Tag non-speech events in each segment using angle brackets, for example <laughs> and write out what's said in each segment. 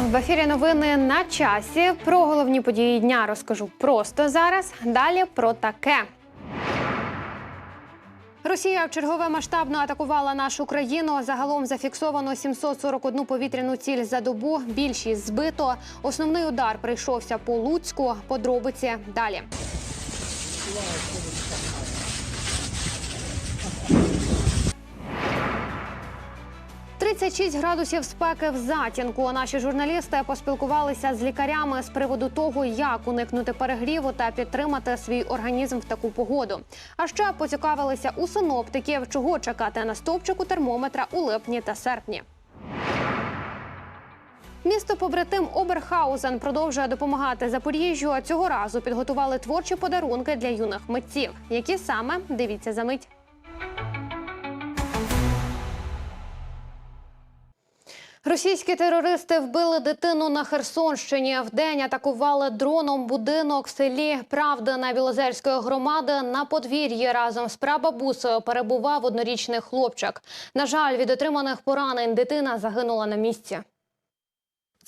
В ефірі. Новини на часі. Про головні події дня розкажу просто зараз. Далі про таке. Росія чергове масштабно атакувала нашу країну. Загалом зафіксовано 741 повітряну ціль за добу. Більшість збито. Основний удар прийшовся по Луцьку. Подробиці далі. «36 градусів спеки в затінку. Наші журналісти поспілкувалися з лікарями з приводу того, як уникнути перегріву та підтримати свій організм в таку погоду. А ще поцікавилися у синоптиків, чого чекати на стовпчику термометра у липні та серпні. Місто побратим Оберхаузен продовжує допомагати Запоріжжю. А цього разу підготували творчі подарунки для юних митців. Які саме дивіться за мить. Російські терористи вбили дитину на Херсонщині. Вдень атакували дроном будинок в селі Правдина Білозерської громади. На подвір'ї разом з прабабусею перебував однорічний хлопчик. На жаль, від отриманих поранень дитина загинула на місці.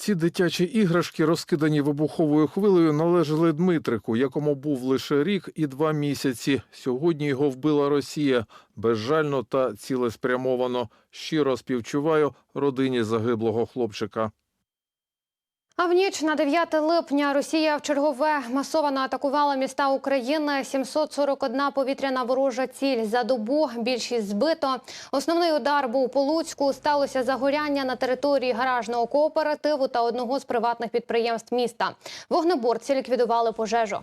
Ці дитячі іграшки, розкидані вибуховою хвилею, належали Дмитрику, якому був лише рік і два місяці. Сьогодні його вбила Росія безжально та цілеспрямовано. Щиро співчуваю родині загиблого хлопчика. А в ніч на 9 липня Росія в чергове масово атакувала міста України. 741 повітряна ворожа ціль за добу. Більшість збито. Основний удар був по Луцьку. Сталося загоряння на території гаражного кооперативу та одного з приватних підприємств міста. Вогнеборці ліквідували пожежу.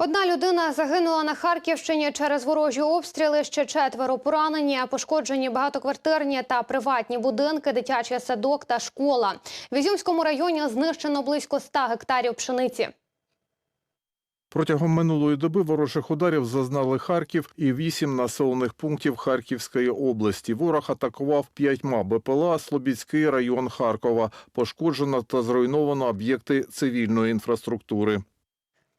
Одна людина загинула на Харківщині через ворожі обстріли. Ще четверо поранені, пошкоджені багатоквартирні та приватні будинки, дитячий садок та школа. В Ізюмському районі знищено близько 100 гектарів пшениці. Протягом минулої доби ворожих ударів зазнали Харків і вісім населених пунктів Харківської області. Ворог атакував п'ятьма БПЛА Слобідський район Харкова. Пошкоджено та зруйновано об'єкти цивільної інфраструктури.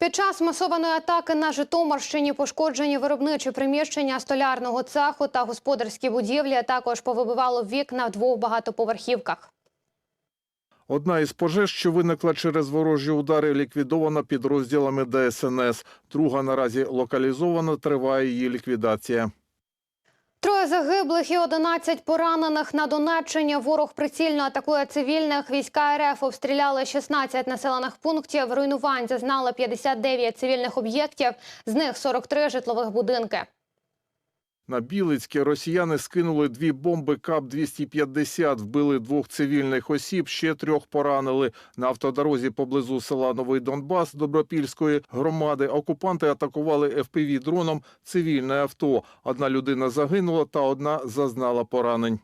Під час масованої атаки на Житомирщині пошкоджені виробничі приміщення столярного цеху та господарські будівлі. Також повибивало вікна в двох багатоповерхівках. Одна із пожеж, що виникла через ворожі удари, ліквідована підрозділами ДСНС. Друга наразі локалізована, триває її ліквідація. Троє загиблих і 11 поранених на Донеччині. Ворог прицільно атакує цивільних. Війська РФ обстріляли 16 населених пунктів. Руйнувань зазнали 59 цивільних об'єктів, з них 43 житлових будинки. На Білицьке росіяни скинули дві бомби КАП-250, вбили двох цивільних осіб, ще трьох поранили. На автодорозі поблизу села Новий Донбас Добропільської громади окупанти атакували ФПВ-дроном цивільне авто. Одна людина загинула та одна зазнала поранень.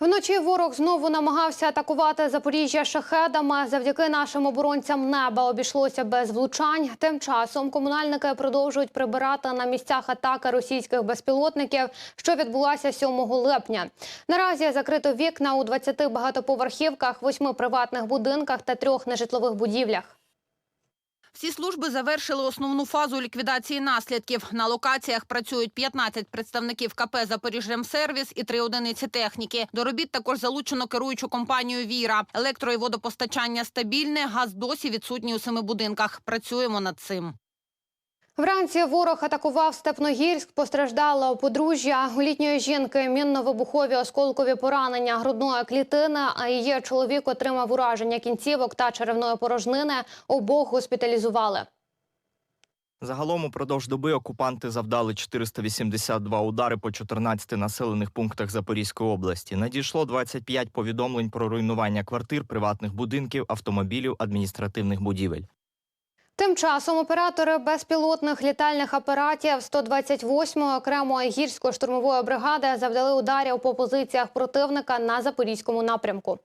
Вночі ворог знову намагався атакувати Запоріжжя шахедами. Завдяки нашим оборонцям неба обійшлося без влучань. Тим часом комунальники продовжують прибирати на місцях атаки російських безпілотників, що відбулася 7 липня. Наразі закрито вікна у 20 багатоповерхівках, 8 приватних будинках та трьох нежитлових будівлях. Всі служби завершили основну фазу ліквідації наслідків. На локаціях працюють 15 представників КП «Запоріжремсервіс» і три одиниці техніки. До робіт також залучено керуючу компанію «Віра». Електро- і водопостачання стабільне, газ досі відсутній у семи будинках. Працюємо над цим. Вранці ворог атакував Степногірськ. Постраждало подружжя літньої жінки. Мінно-вибухові осколкові поранення грудної клітини. А її чоловік отримав ураження кінцівок та черевної порожнини. Обох госпіталізували. Загалом упродовж доби окупанти завдали 482 удари по 14 населених пунктах Запорізької області. Надійшло 25 повідомлень про руйнування квартир, приватних будинків, автомобілів, адміністративних будівель. Тим часом оператори безпілотних літальних апаратів 128-ї окремої гірсько-штурмової бригади завдали ударів по позиціях противника на запорізькому напрямку.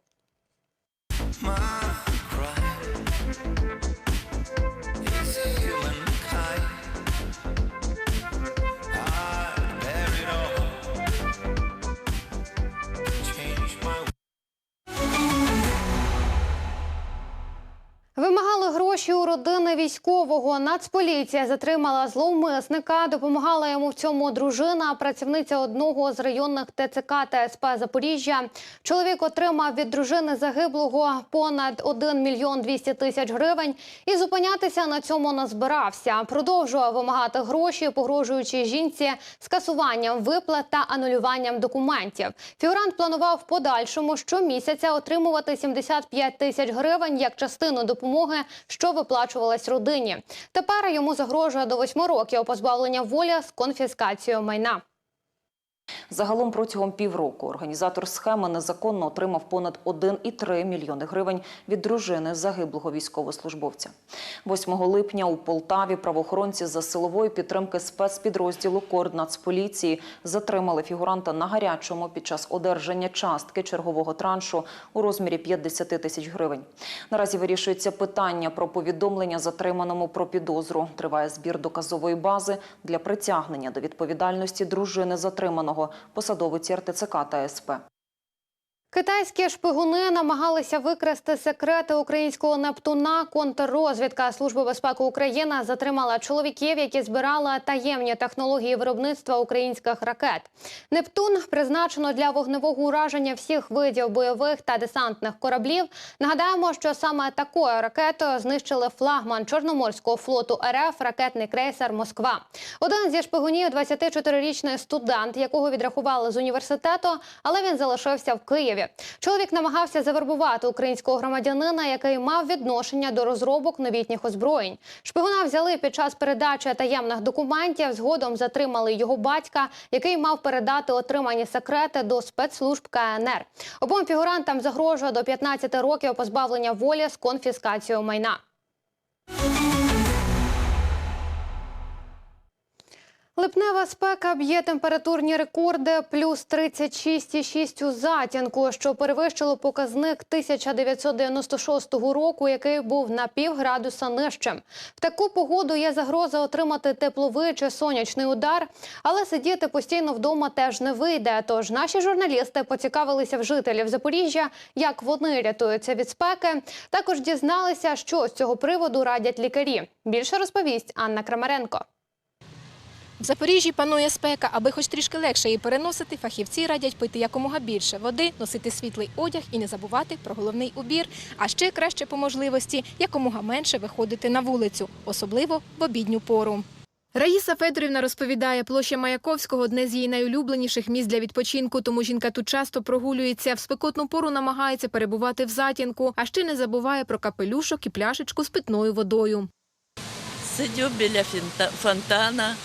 Вимагали гроші у родини військового. Нацполіція затримала зловмисника. Допомагала йому в цьому дружина, працівниця одного з районних ТЦК та СП Запоріжжя. Чоловік отримав від дружини загиблого понад 1 мільйон 200 тисяч гривень і зупинятися на цьому не збирався. Продовжував вимагати гроші, погрожуючи жінці скасуванням виплат та анулюванням документів. Фігурант планував в подальшому щомісяця отримувати 75 тисяч гривень як частину допомоги, що виплачувалась родині. Тепер йому загрожує до восьми років позбавлення волі з конфіскацією майна. Загалом протягом півроку організатор схеми незаконно отримав понад 1,3 мільйони гривень від дружини загиблого військовослужбовця. 8 липня у Полтаві правоохоронці за силової підтримки спецпідрозділу Коорднацполіції затримали фігуранта на гарячому під час одержання частки чергового траншу у розмірі 50 тисяч гривень. Наразі вирішується питання про повідомлення затриманому про підозру. Триває збір доказової бази для притягнення до відповідальності дружини затриманого посадовиці РТЦК та СП. Китайські шпигуни намагалися викрасти секрети українського Нептуна. Контррозвідка Служби безпеки України затримала чоловіків, які збирали таємні технології виробництва українських ракет. Нептун призначено для вогневого ураження всіх видів бойових та десантних кораблів. Нагадаємо, що саме такою ракетою знищили флагман Чорноморського флоту РФ ракетний крейсер Москва. Один зі шпигунів 24-річний студент, якого відрахували з університету, але він залишився в Києві. Чоловік намагався завербувати українського громадянина, який мав відношення до розробок новітніх озброєнь. Шпигуна взяли під час передачі таємних документів. Згодом затримали його батька, який мав передати отримані секрети до спецслужб КНР. Обом фігурантам загрожує до 15 років позбавлення волі з конфіскацією майна. Липнева спека б'є температурні рекорди плюс 36,6 у затінку, що перевищило показник 1996 року, який був на півградуса нижчим. В таку погоду є загроза отримати тепловий чи сонячний удар, але сидіти постійно вдома теж не вийде. Тож наші журналісти поцікавилися в жителів Запоріжжя, як вони рятуються від спеки. Також дізналися, що з цього приводу радять лікарі. Більше розповість Анна Крамаренко. В Запоріжжі панує спека, аби хоч трішки легше її переносити, фахівці радять пити якомога більше води, носити світлий одяг і не забувати про головний убір. А ще краще по можливості якомога менше виходити на вулицю, особливо в обідню пору. Раїса Федорівна розповідає, площа Маяковського одне з її найулюбленіших місць для відпочинку, тому жінка тут часто прогулюється. В спекотну пору намагається перебувати в затінку, а ще не забуває про капелюшок і пляшечку з питною водою. Сидю біля фонтана,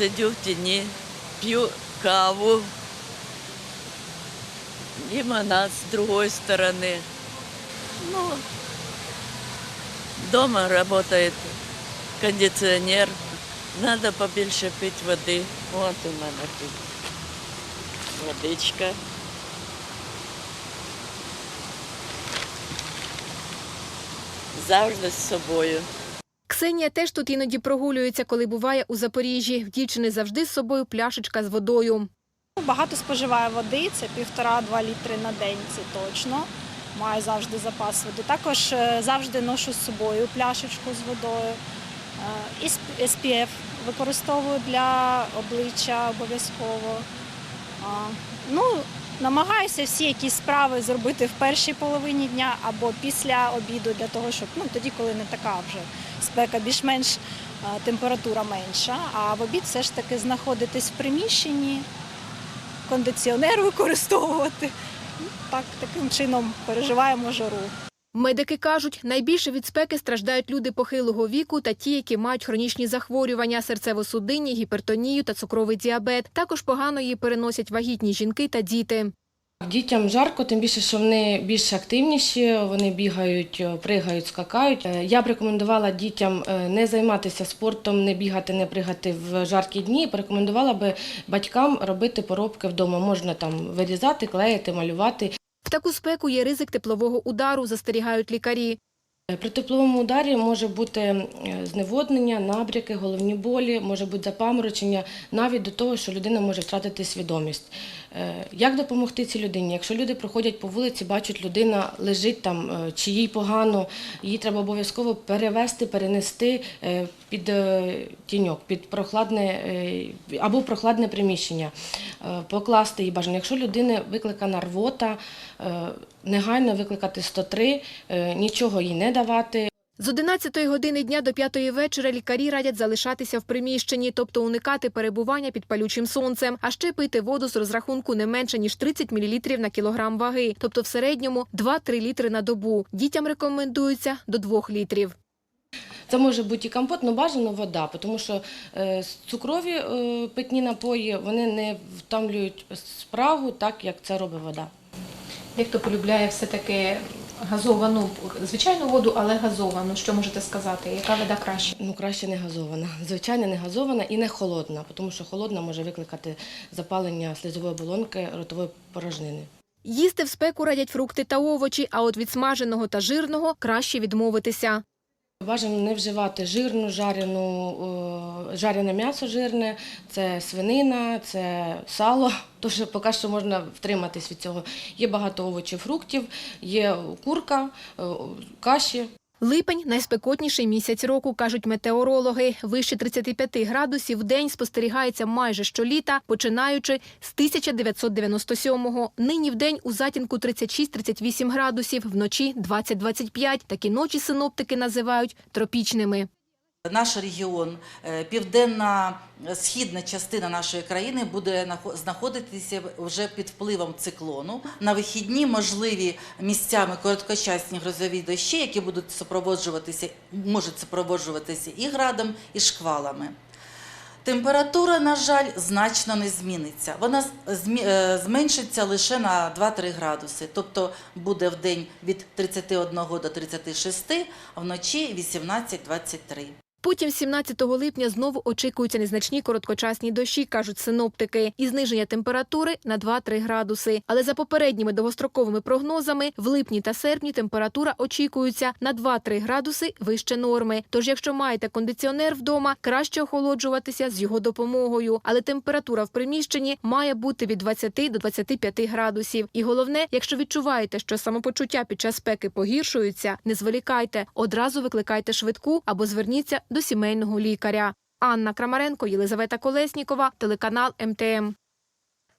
сидю в тіні, п'ю каву, лимонад з другої сторони. Ну, дома работает кондиционер, надо побільше пити води. От у мене тут водичка. Завжди з собою. Ксенія теж тут іноді прогулюється, коли буває у Запоріжжі. В дівчини завжди з собою пляшечка з водою. Багато споживаю води, це півтора-два літри на день, це точно. Маю завжди запас води. Також е, завжди ношу з собою пляшечку з водою. Е, І сп- SPF використовую для обличчя обов'язково. Ну, намагаюся всі якісь справи зробити в першій половині дня або після обіду, для того, щоб ну, тоді, коли не така вже спека, більш-менш е, температура менша. А в обід все ж таки знаходитись в приміщенні, кондиціонер використовувати. Ну, Так, таким чином переживаємо жару. Медики кажуть, найбільше від спеки страждають люди похилого віку та ті, які мають хронічні захворювання, серцево-судинні, гіпертонію та цукровий діабет. Також погано її переносять вагітні жінки та діти. Дітям жарко, тим більше, що вони більш активніші, вони бігають, е, пригають, скакають. Е, Я б рекомендувала дітям е, не займатися спортом, не бігати, не пригати в жаркі дні. Порекомендувала би батькам робити поробки вдома. Можна там вирізати, клеїти, малювати. В таку спеку є ризик теплового удару, застерігають лікарі. При тепловому ударі може бути е, зневоднення, набряки, головні болі, може бути запаморочення, навіть до того, що людина може втратити свідомість. Е, Як допомогти цій людині? Якщо люди проходять по вулиці, бачать, людина лежить там, е, чи їй погано, її треба обов'язково перевести, перенести е, під е, тіньок, під прохладне е, або прохладне приміщення, е, покласти її бажано. Якщо людини викликана рвота, е, негайно викликати 103, е, нічого їй не давати. З 11 години дня до 5 вечора лікарі радять залишатися в приміщенні, тобто уникати перебування під палючим сонцем, а ще пити воду з розрахунку не менше ніж 30 мл на кілограм ваги, тобто в середньому 2-3 літри на добу. Дітям рекомендується до 2 літрів. Це може бути і компот, але бажано вода, тому що е, цукрові е, питні напої вони не втомлюють спрагу так, як це робить вода. Дехто полюбляє все-таки газовану, звичайну воду, але газовану. Що можете сказати? Яка вода краще? Ну, краще не газована. Звичайно, не газована і не холодна, тому що холодна може викликати запалення слізової оболонки ротової порожнини. Їсти в спеку радять фрукти та овочі, а от від смаженого та жирного краще відмовитися. Бажано не вживати жирну, жарену, жарене м'ясо жирне, це свинина, це сало. <laughs> Тож поки що можна втриматись від цього. Є багато овочів, фруктів, є курка, каші. Липень – найспекотніший місяць року, кажуть метеорологи. Вище 35 градусів в день спостерігається майже щоліта, починаючи з 1997-го. Нині в день у затінку 36-38 градусів, вночі 20-25. Такі ночі синоптики називають тропічними. Наш регіон, е, південна е, східна частина нашої країни буде знаходитися вже під впливом циклону. На вихідні можливі місцями короткочасні грозові дощі, які будуть супроводжуватися, можуть супроводжуватися і градом, і шквалами. Температура, на жаль, значно не зміниться. Вона е, зменшиться лише на 2-3 градуси. Тобто буде в день від 31 до 36, а вночі 18-23. Потім 17 липня знову очікуються незначні короткочасні дощі, кажуть синоптики, і зниження температури на 2-3 градуси. Але за попередніми довгостроковими прогнозами в липні та серпні температура очікується на 2-3 градуси вище норми. Тож, якщо маєте кондиціонер вдома, краще охолоджуватися з його допомогою. Але температура в приміщенні має бути від 20 до 25 градусів. І головне, якщо відчуваєте, що самопочуття під час спеки погіршуються, не зволікайте, одразу викликайте швидку або зверніться до сімейного лікаря. Анна Крамаренко, Єлизавета Колеснікова, телеканал МТМ.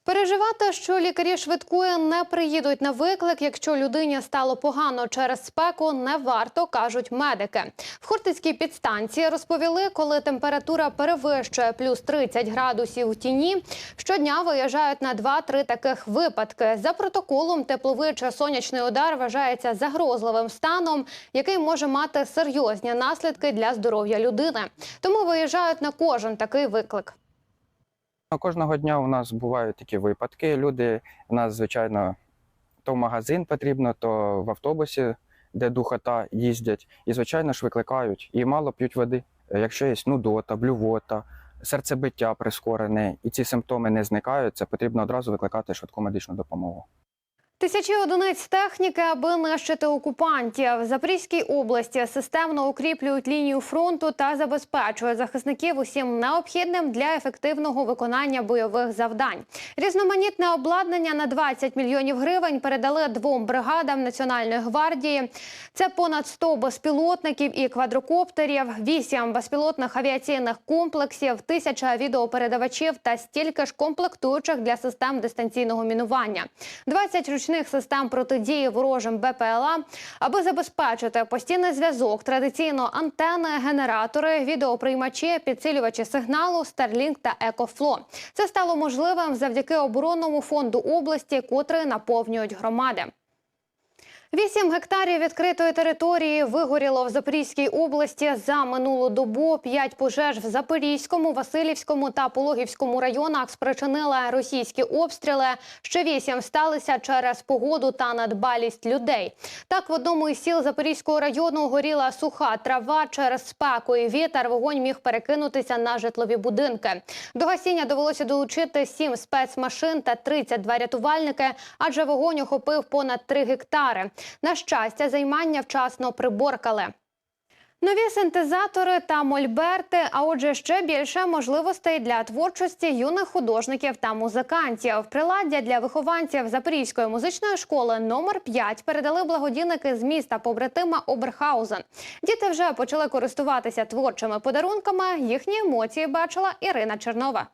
Переживати, що лікарі швидкої не приїдуть на виклик, якщо людині стало погано через спеку, не варто, кажуть медики. В Хортицькій підстанції розповіли, коли температура перевищує плюс 30 градусів у тіні, щодня виїжджають на 2-3 таких випадки. За протоколом, тепловий чи сонячний удар вважається загрозливим станом, який може мати серйозні наслідки для здоров'я людини. Тому виїжджають на кожен такий виклик. Ну, Кожного дня у нас бувають такі випадки. Люди у нас, звичайно, то в магазин потрібно, то в автобусі, де духота їздять, і, звичайно ж, викликають і мало п'ють води. Якщо є нудота, блювота, серцебиття прискорене, і ці симптоми не зникають, це потрібно одразу викликати швидку медичну допомогу. Тисячі одиниць техніки, аби нищити окупантів. В Запорізькій області системно укріплюють лінію фронту та забезпечують захисників усім необхідним для ефективного виконання бойових завдань. Різноманітне обладнання на 20 мільйонів гривень передали двом бригадам Національної гвардії. Це понад 100 безпілотників і квадрокоптерів, 8 безпілотних авіаційних комплексів, тисяча відеопередавачів та стільки ж комплектуючих для систем дистанційного мінування. 20 ручних систем протидії ворожим БПЛА, аби забезпечити постійний зв'язок, традиційно антени, генератори, відеоприймачі, підсилювачі сигналу, Starlink та Екофло. Це стало можливим завдяки оборонному фонду області, котрий наповнюють громади. Вісім гектарів відкритої території вигоріло в Запорізькій області за минулу добу. П'ять пожеж в Запорізькому, Васильівському та Пологівському районах спричинили російські обстріли. Ще вісім сталися через погоду та надбалість людей. Так, в одному із сіл Запорізького району горіла суха трава через спеку і вітер. Вогонь міг перекинутися на житлові будинки. До гасіння довелося долучити сім спецмашин та 32 рятувальники, адже вогонь охопив понад 3 гектари. На щастя, займання вчасно приборкали. Нові синтезатори та мольберти, а отже, ще більше можливостей для творчості юних художників та музикантів. Приладдя для вихованців Запорізької музичної школи номер 5 передали благодійники з міста побратима Оберхаузен. Діти вже почали користуватися творчими подарунками. Їхні емоції бачила Ірина Чернова.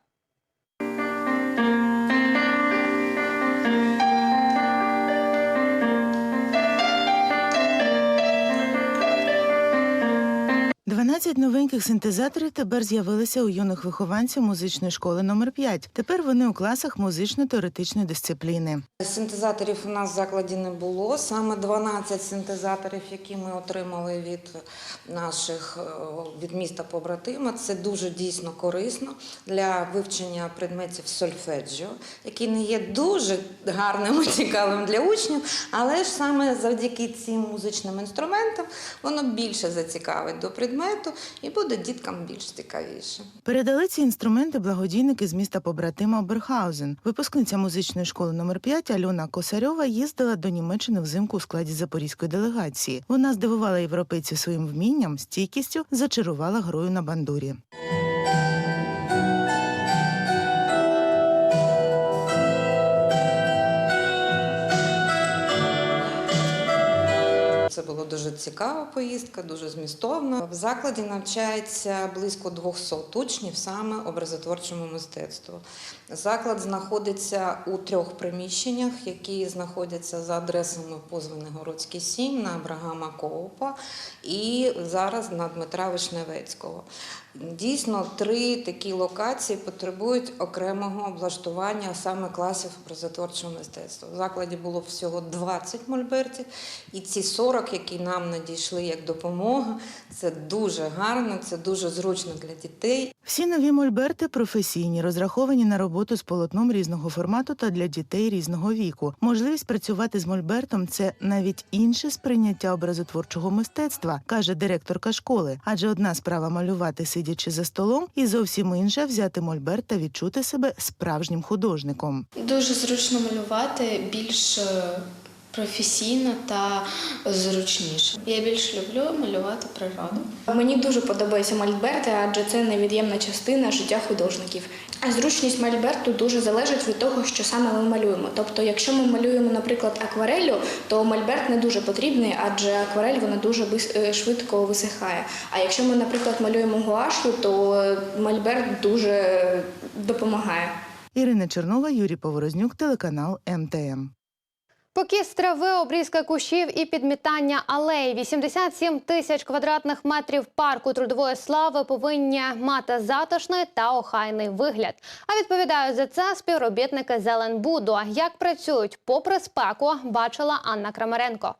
Дванадцять новеньких синтезаторів тепер з'явилися у юних вихованців музичної школи номер 5 Тепер вони у класах музично-теоретичної дисципліни. Синтезаторів у нас в закладі не було. Саме 12 синтезаторів, які ми отримали від наших е, від міста побратима. Це дуже дійсно корисно для вивчення предметів сольфеджіо, які не є дуже гарним і цікавим для учнів, але ж саме завдяки цим музичним інструментам воно більше зацікавить до предмету і буде діткам більш цікавіше. Передали ці інструменти благодійники з міста побратима Берхаузен. Випускниця музичної школи номер 5 Альона Косарьова їздила до Німеччини взимку у складі запорізької делегації. Вона здивувала європейців своїм вмінням, стійкістю, зачарувала грою на бандурі. Це була дуже цікава поїздка, дуже змістовна. В закладі навчається близько 200 учнів саме образотворчому мистецтву. Заклад знаходиться у трьох приміщеннях, які знаходяться за адресами Позвенигородський 7 на Абрагама Коупа і зараз на Дмитра Вишневецького. Дійсно, три такі локації потребують окремого облаштування саме класів образотворчого мистецтва. В закладі було всього 20 мольбертів, і ці 40, які нам надійшли як допомога, це дуже гарно, це дуже зручно для дітей. Всі нові мольберти професійні, розраховані на роботу з полотном різного формату та для дітей різного віку. Можливість працювати з мольбертом це навіть інше сприйняття образотворчого мистецтва, каже директорка школи. Адже одна справа малювати сидячи за столом, і зовсім інша взяти мольберт та відчути себе справжнім художником. Дуже зручно малювати, більш е, професійно та зручніше. Я більш люблю малювати природу. Мені дуже подобаються мольберти, адже це невід'ємна частина життя художників. А Зручність мольберту дуже залежить від того, що саме ми малюємо. Тобто, якщо ми малюємо, наприклад, аквареллю, то мольберт не дуже потрібний, адже акварель вона дуже е, швидко висихає. А якщо ми, наприклад, малюємо гуашю, то мольберт дуже допомагає. Ірина Чернова, Юрій Поворознюк, телеканал МТМ. Покіс трави, обрізка кущів і підмітання алей. 87 тисяч квадратних метрів парку трудової слави повинні мати затишний та охайний вигляд. А відповідають за це співробітники Зеленбуду. Як працюють попри спеку, бачила Анна Крамаренко.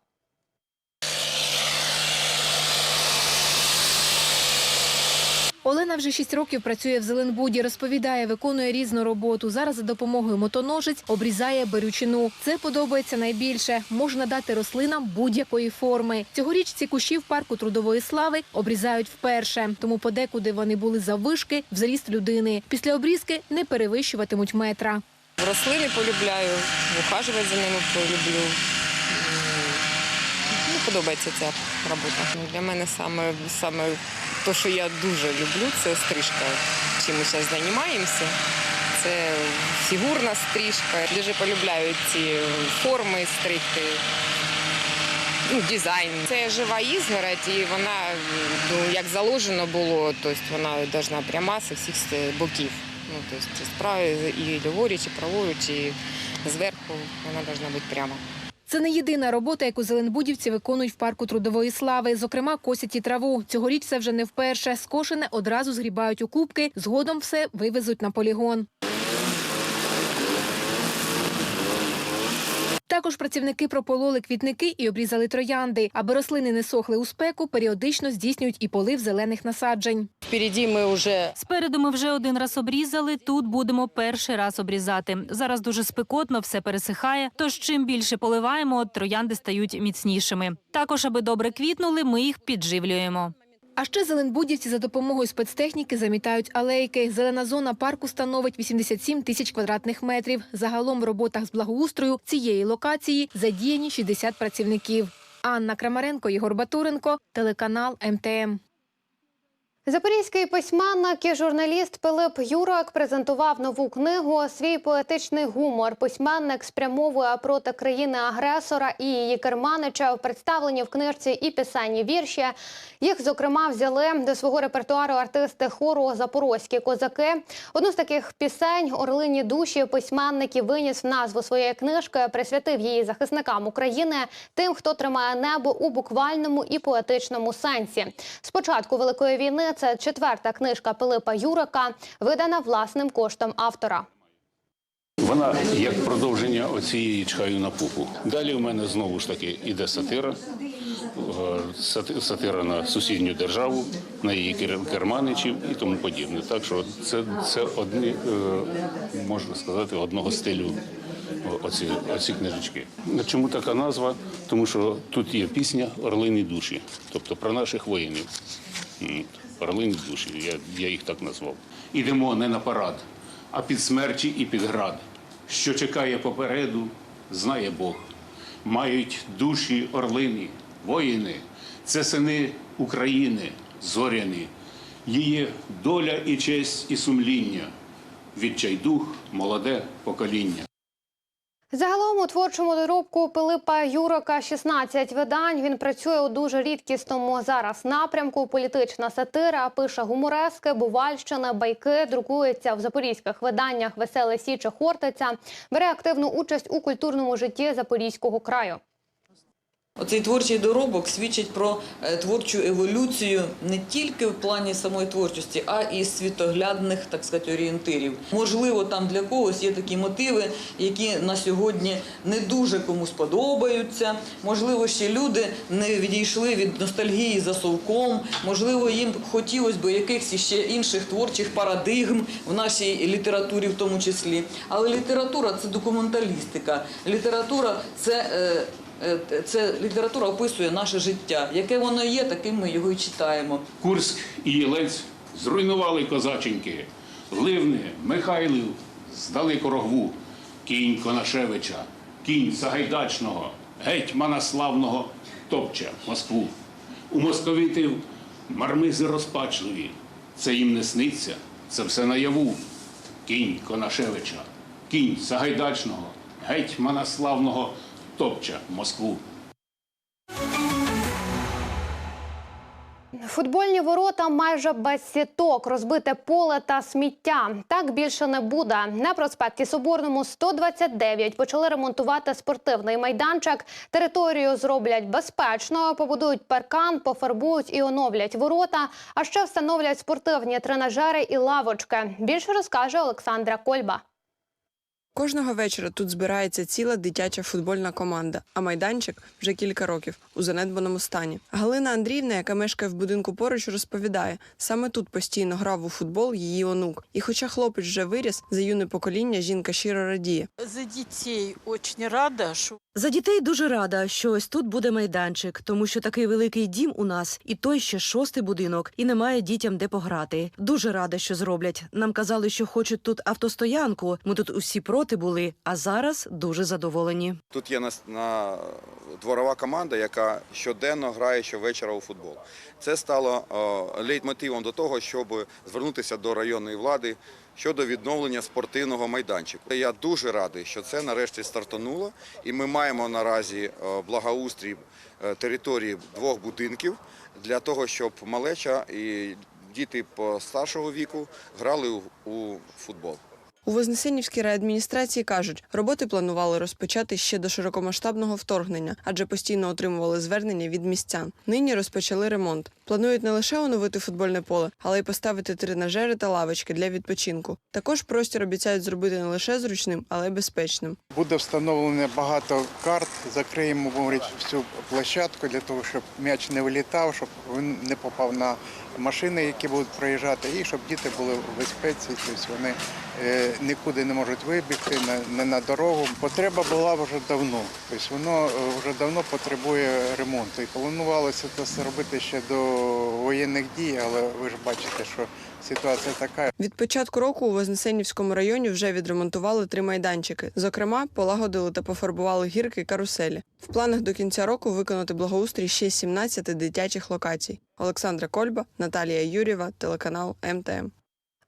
Олена вже 6 років працює в Зеленбуді. Розповідає, виконує різну роботу. Зараз за допомогою мотоножиць обрізає берючину. Це подобається найбільше. Можна дати рослинам будь-якої форми. Цьогоріч ці кущі в парку трудової слави обрізають вперше. Тому подекуди вони були заввишки в зріст людини. Після обрізки не перевищуватимуть метра. Рослини полюбляю, ухажувати за ними полюблю. Подобається ця робота. Ну, Для мене саме, саме те, що я дуже люблю, це стрижка. Чим ми зараз займаємося. Це фігурна стрижка. Дуже полюбляю ці форми стригти. Ну, дизайн. Це жива ізгородь, і вона, ну, як заложено було, тобто вона повинна пряма з усіх боків. Ну, тобто справа і ліворуч, і праворуч, і зверху вона повинна бути прямо. Це не єдина робота, яку зеленбудівці виконують в парку трудової слави. Зокрема, косять і траву. Цьогоріч це вже не вперше. Скошене одразу згрібають у кубки. Згодом все вивезуть на полігон. Також працівники пропололи квітники і обрізали троянди. Аби рослини не сохли у спеку, періодично здійснюють і полив зелених насаджень. Впереді ми вже Спереду ми вже один раз обрізали. Тут будемо перший раз обрізати. Зараз дуже спекотно, все пересихає. Тож чим більше поливаємо, троянди стають міцнішими. Також, аби добре квітнули, ми їх підживлюємо. А ще зеленбудівці за допомогою спецтехніки замітають алейки. Зелена зона парку становить 87 тисяч квадратних метрів. Загалом в роботах з благоустрою цієї локації задіяні 60 працівників. Анна Крамаренко, Єгор Батуренко, телеканал МТМ. Запорізький письменник і журналіст Пилип Юрак презентував нову книгу Свій поетичний гумор. Письменник спрямовує проти країни-агресора і її керманича. Представлені в книжці і пісенні вірші. Їх, зокрема, взяли до свого репертуару артисти хору Запорозькі козаки. Одну з таких пісень Орлині душі письменник і виніс в назву своєї книжки, присвятив її захисникам України, тим, хто тримає небо у буквальному і поетичному сенсі. З початку великої війни це четверта книжка Пилипа Юрака, видана власним коштом автора. Вона як продовження оцієї чхаю на пупу. Далі у мене знову ж таки іде сатира, е, сатира на сусідню державу, на її керманичів і тому подібне. Так що це, це одні, е, можна сказати, одного стилю оці, оці книжечки. Чому така назва? Тому що тут є пісня Орлині душі, тобто про наших воїнів. Орлині душі, я, я їх так назвав. Ідемо не на парад, а під смерчі і під град. Що чекає попереду, знає Бог. Мають душі орлини, воїни, це сини України, зоряні. Її доля і честь і сумління, відчайдух, молоде покоління. Загалом у творчому доробку Пилипа Юрока 16 видань. Він працює у дуже рідкісному зараз напрямку. Політична сатира, пише гуморески, бувальщина, байки, друкується в запорізьких виданнях Веселе Січе Хортиця. Бере активну участь у культурному житті Запорізького краю. Оцей творчий доробок свідчить про е, творчу еволюцію не тільки в плані самої творчості, а і світоглядних, так сказати, орієнтирів. Можливо, там для когось є такі мотиви, які на сьогодні не дуже комусь подобаються. Можливо, ще люди не відійшли від ностальгії за совком. Можливо, їм хотілося б якихось ще інших творчих парадигм в нашій літературі, в тому числі. Але література це документалістика. Література це. Е, Це література описує наше життя. Яке воно є, таким ми його і читаємо. Курськ і Єлець зруйнували козаченьки. Ливни, Михайлів здали корогву. Кінь Конашевича, кінь Сагайдачного, гетьмана славного топча Москву. У московитів мармизи розпачливі. Це їм не сниться, це все наяву. Кінь Конашевича, кінь Сагайдачного, гетьмана славного топча Москву. Футбольні ворота майже без сіток, розбите поле та сміття. Так більше не буде. На проспекті Соборному 129 почали ремонтувати спортивний майданчик. Територію зроблять безпечно, побудують паркан, пофарбують і оновлять ворота. А ще встановлять спортивні тренажери і лавочки. Більше розкаже Олександра Кольба. Кожного вечора тут збирається ціла дитяча футбольна команда, а майданчик вже кілька років у занедбаному стані. Галина Андріївна, яка мешкає в будинку поруч, розповідає, саме тут постійно грав у футбол її онук. І хоча хлопець вже виріс, за юне покоління жінка щиро радіє. За дітей дуже рада, що За дітей дуже рада, що ось тут буде майданчик, тому що такий великий дім у нас, і той ще шостий будинок, і немає дітям де пограти. Дуже рада, що зроблять. Нам казали, що хочуть тут автостоянку. Ми тут усі проти були, а зараз дуже задоволені. Тут є на, на дворова команда, яка щоденно грає щовечора у футбол. Це стало о, лейтмотивом до того, щоб звернутися до районної влади щодо відновлення спортивного майданчику. Я дуже радий, що це нарешті стартануло, і ми маємо наразі о, благоустрій е, території двох будинків для того, щоб малеча і діти постаршого віку грали у, у футбол. У Вознесенівській райадміністрації кажуть, роботи планували розпочати ще до широкомасштабного вторгнення, адже постійно отримували звернення від містян. Нині розпочали ремонт. Планують не лише оновити футбольне поле, але й поставити тренажери та лавочки для відпочинку. Також простір обіцяють зробити не лише зручним, але й безпечним. Буде встановлено багато карт, закриємо мовить, всю площадку для того, щоб м'яч не вилітав, щоб він не попав на машини, які будуть проїжджати, і щоб діти були в безпеці, тобто вони е, нікуди не можуть вибігти, не, на дорогу. Потреба була вже давно, тобто воно е, вже давно потребує ремонту. І планувалося це все робити ще до воєнних дій, але ви ж бачите, що ситуація така. Від початку року у Вознесенівському районі вже відремонтували три майданчики. Зокрема, полагодили та пофарбували гірки каруселі. В планах до кінця року виконати благоустрій ще 17 дитячих локацій. Олександра Кольба, Наталія Юрєва, телеканал МТМ.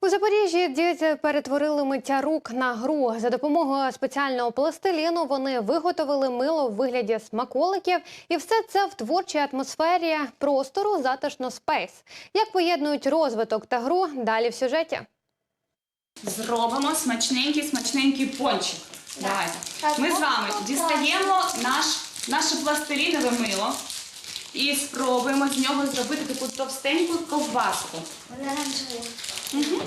У Запоріжжі діти перетворили миття рук на гру. За допомогою спеціального пластиліну вони виготовили мило в вигляді смаколиків, і все це в творчій атмосфері простору затишно спейс. Як поєднують розвиток та гру далі в сюжеті. Зробимо смачненький смачненький пончик. Давайте. Ми з вами дістаємо наш, наше пластилінове мило і спробуємо з нього зробити таку товстеньку ковбаску. Угу.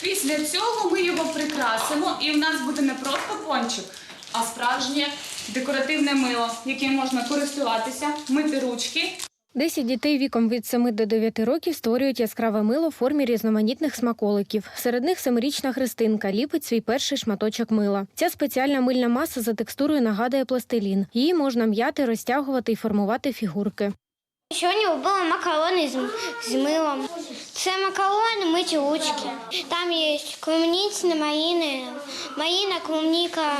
Після цього ми його прикрасимо, і в нас буде не просто пончик, а справжнє декоративне мило, яким можна користуватися, мити ручки. Десять дітей віком від 7 до 9 років створюють яскраве мило в формі різноманітних смаколиків. Серед них семирічна Христинка ліпить свій перший шматочок мила. Ця спеціальна мильна маса за текстурою нагадує пластилін. Її можна м'яти, розтягувати і формувати фігурки. Сьогодні робила макарони з, милом. Це макарони миті ручки. Там є клубничні маріни, маріна, клубніка,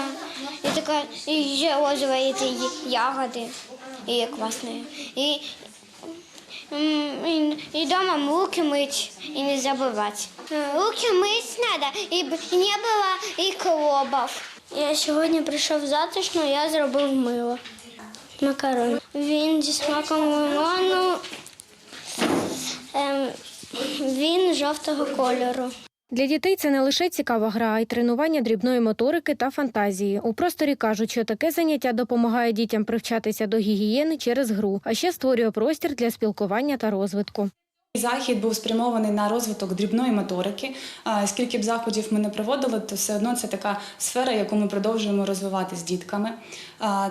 і така і розові ягоди. І класні. І, і, дома руки мить і не забувати. Руки мить треба, і, не було і колобов. Я сьогодні прийшов затишно, я зробив мило. Макарон. Він зі смаком лимону. Ем, він жовтого кольору. Для дітей це не лише цікава гра, а й тренування дрібної моторики та фантазії. У просторі кажуть, що таке заняття допомагає дітям привчатися до гігієни через гру, а ще створює простір для спілкування та розвитку. Захід був спрямований на розвиток дрібної моторики. Скільки б заходів ми не проводили, то все одно це така сфера, яку ми продовжуємо розвивати з дітками.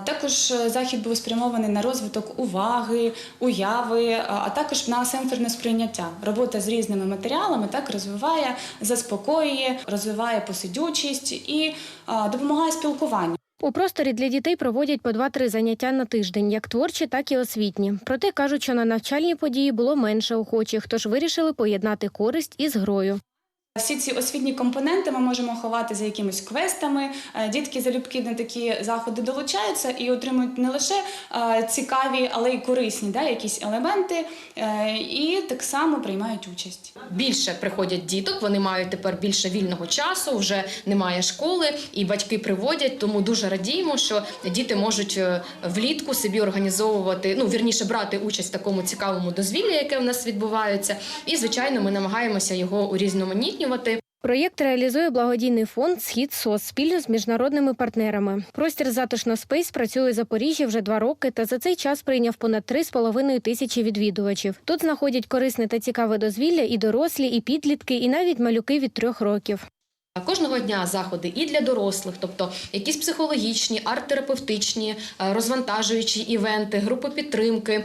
Також е, захід був спрямований на розвиток уваги, уяви, а також на сенсорне сприйняття. Робота з різними матеріалами так розвиває, заспокоює, розвиває посидючість і допомагає спілкуванню. У просторі для дітей проводять по 2-3 заняття на тиждень, як творчі, так і освітні. Проте кажуть, що на навчальні події було менше охочих, тож вирішили поєднати користь із грою. Всі ці освітні компоненти ми можемо ховати за якимись квестами. Е, Дітки залюбки на такі заходи долучаються і отримують не лише е, цікаві, але й корисні да, якісь елементи, е, і так само приймають участь. більше приходять діток, вони мають тепер більше вільного часу, вже немає школи, і батьки приводять. Тому дуже радіємо, що діти можуть влітку собі організовувати, ну вірніше брати участь в такому цікавому дозвіллі, яке у нас відбувається. І звичайно, ми намагаємося його урізноманітнювати. Проєкт реалізує благодійний фонд Схід СОС спільно з міжнародними партнерами. Простір затишно спейс працює у Запоріжжі вже два роки, та за цей час прийняв понад 3,5 тисячі відвідувачів. Тут знаходять корисне та цікаве дозвілля і дорослі, і підлітки, і навіть малюки від трьох років. Кожного дня заходи і для дорослих, тобто якісь психологічні, арт-терапевтичні, е, розвантажуючі івенти, групи підтримки.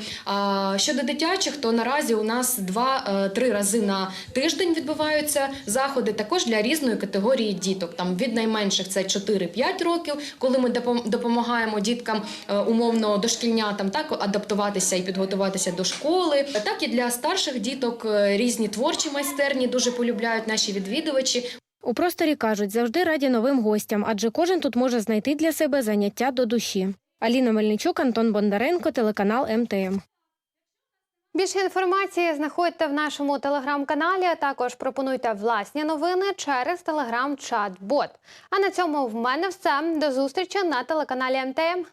Щодо дитячих, то наразі у нас два-три рази на тиждень відбуваються заходи, також для різної категорії діток. Там від найменших це 4-5 років, коли ми допом- допомагаємо діткам е, умовно дошкільнятам так адаптуватися і підготуватися до школи. Так і для старших діток е, різні творчі майстерні дуже полюбляють наші відвідувачі. У просторі кажуть, завжди раді новим гостям, адже кожен тут може знайти для себе заняття до душі. Аліна Мельничук, Антон Бондаренко, телеканал МТМ. Більше інформації знаходьте в нашому телеграм-каналі. а Також пропонуйте власні новини через телеграм-чат-бот. А на цьому в мене все. До зустрічі на телеканалі МТМ.